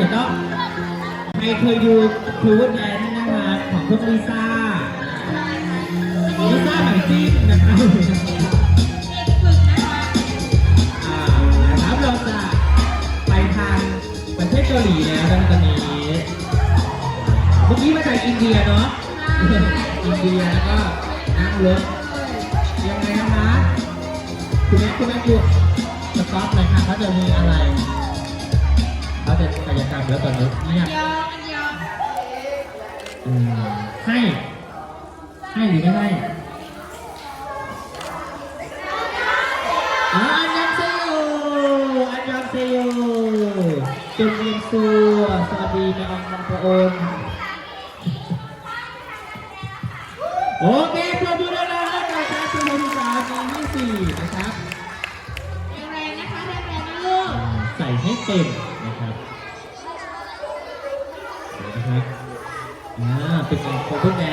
เดี๋ยวต้องใครเคยดูทูวดแดนนะคะของพวกลิซ่าลิซ่าหมายซิ่งนะครับอ่านะครับเราจะไปทางประเทศเกาหลีแล้วตอนนี้เมื่อกี้มาจากอินเดียเนาะอินเดียแล้วก็นั่งรถยังไงนะคะคุณแม่คุณแม่ดูสต็อปเลยค่ะเขาจะมีอะไร เขาจะกายกรรมแล้วตอนนี้เนี่ยอืมให้ ให้หรือไม่ให้อันยังเซโยอันยังเซโยจุนเรียนซัวสวัสดีในองค์พระองค์โอเคปรบมือดังๆให้กับชาติภูมิสาวทีที่สี่นะครับใส่ให้เต็มนะครับเดี๋ เป็นการโคเวอร์แด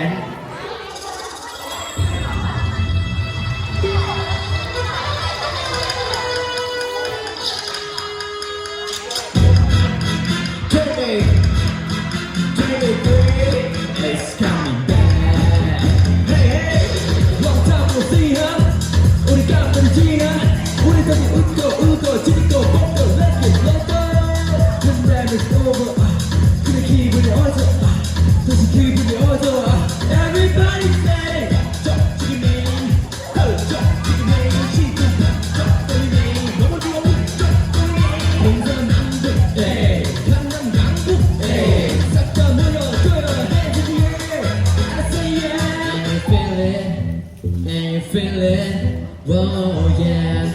Whoa, yeah.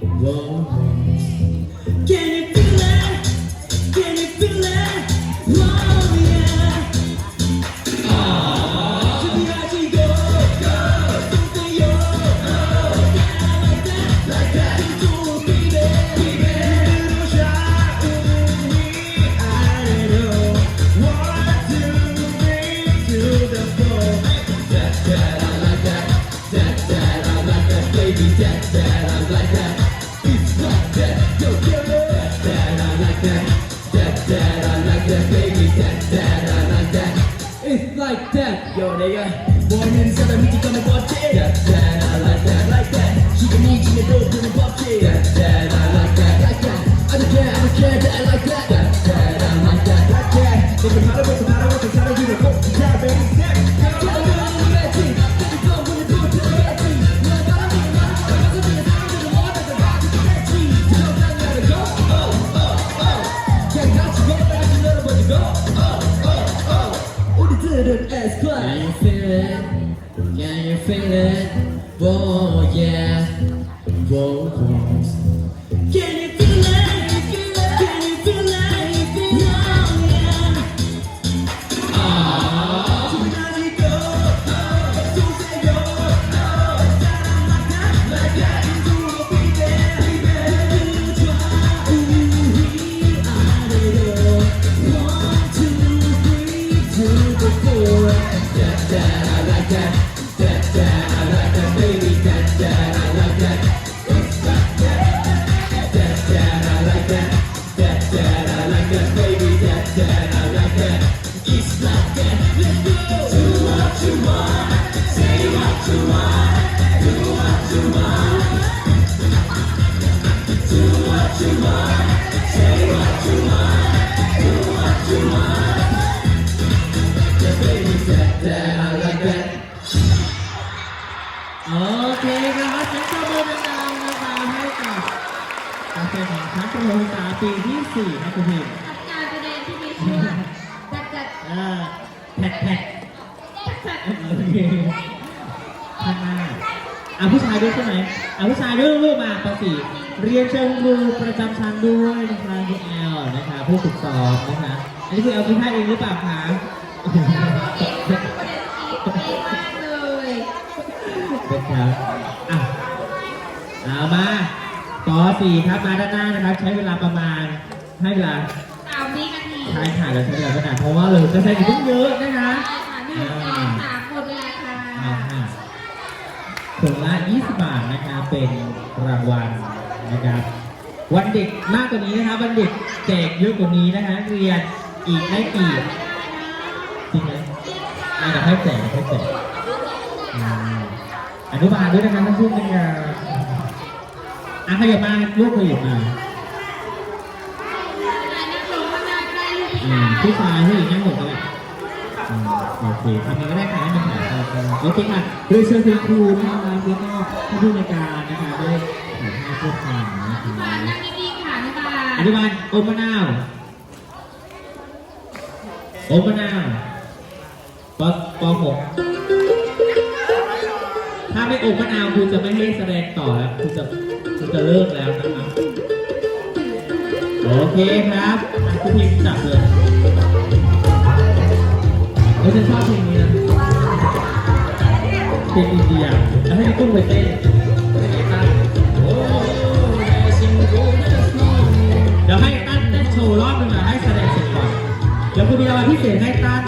Whoa. like that. That, that, I like that, baby. That, that, I like that. It's like that, yo, 내가 원하는 사람이 지금의 법칙. That, that, I like that, like that. 지금 이 중에도 그는 법 student S class. Can you feel it? Can you feel it? Whoa, yeah. Whoa, whoa. โอเคครับเสียงปรบมือดังๆนะคะให้กับการแข่งขันชั้นประถมศึกษาปีที่สี่นะคุณพี่การแสดงที่มีชื่อว่าจัดจัดเออแท็กแท็กจัดโอเคข้างหน้าอะผู้ชายด้วยใช่ไหมอะผู้ชายด้วยลูกมาปสี่เรียนเชิญครูประจำชั้นด้วยนะคะคุณแอลนะคะผู้ฝึกสอนนะคะ อันนี้คือแอลคุณท่าเองหรือเปล่าคะดีมากเลยนะครับอะเอามาป .4 ครับมาด้านหน้านะครับ ใช้เวลาประมาณให้เวลาสามวินาทีใช้ถ่ายเราใช้เวลาขนาดเพราะว่าเราจะใช้ถึงเยอะนะคะใช่ค่ะหนึ่งสองสามหมดเวลาค่ะอ่าฮะถุงละ 20 บาทนะครับเป็นรางวัลนะครับ วันเด็กมากกว่านี้นะครับวันเด็กแจกเยอะกว่านี้นะคะนักเรียน อีกไม่กี่จริงไหมอะเดี๋ยวให้แจกเดี๋ยวให้แจกอืมอนุบาลด้วยนะครับท่านผู้บริหารอะขยับมาลูกขยับมาอืมผู้ชายผู้หญิงนั่งหมดกันแหละอืมโอเคทำงานก็ได้ค่ะให้มันถ่ายภาพกันโอเคค่ะโดยเชิญคุณครูนะครับแล้วก็ท่านผู้ในการนะคะได้ถ่ายภาพร่วมกันนะครับอนุบาลอนุบาลโอมมะนาว โอมมะนาวปปหกถ้าไม่โอมมะนาวคุณจะไม่ให้แสดงต่อแล้วคุณจะคุณจะเลิกแล้วนะครับโอเคครับคุณพิมจับเลยเฮ้ยฉันชอบเพลงนี้นะเพลงอินเดียแล้วให้กุ้งไปเต้น เดี๋ยวคุณมีรางวัลพิเศษให้ตั้น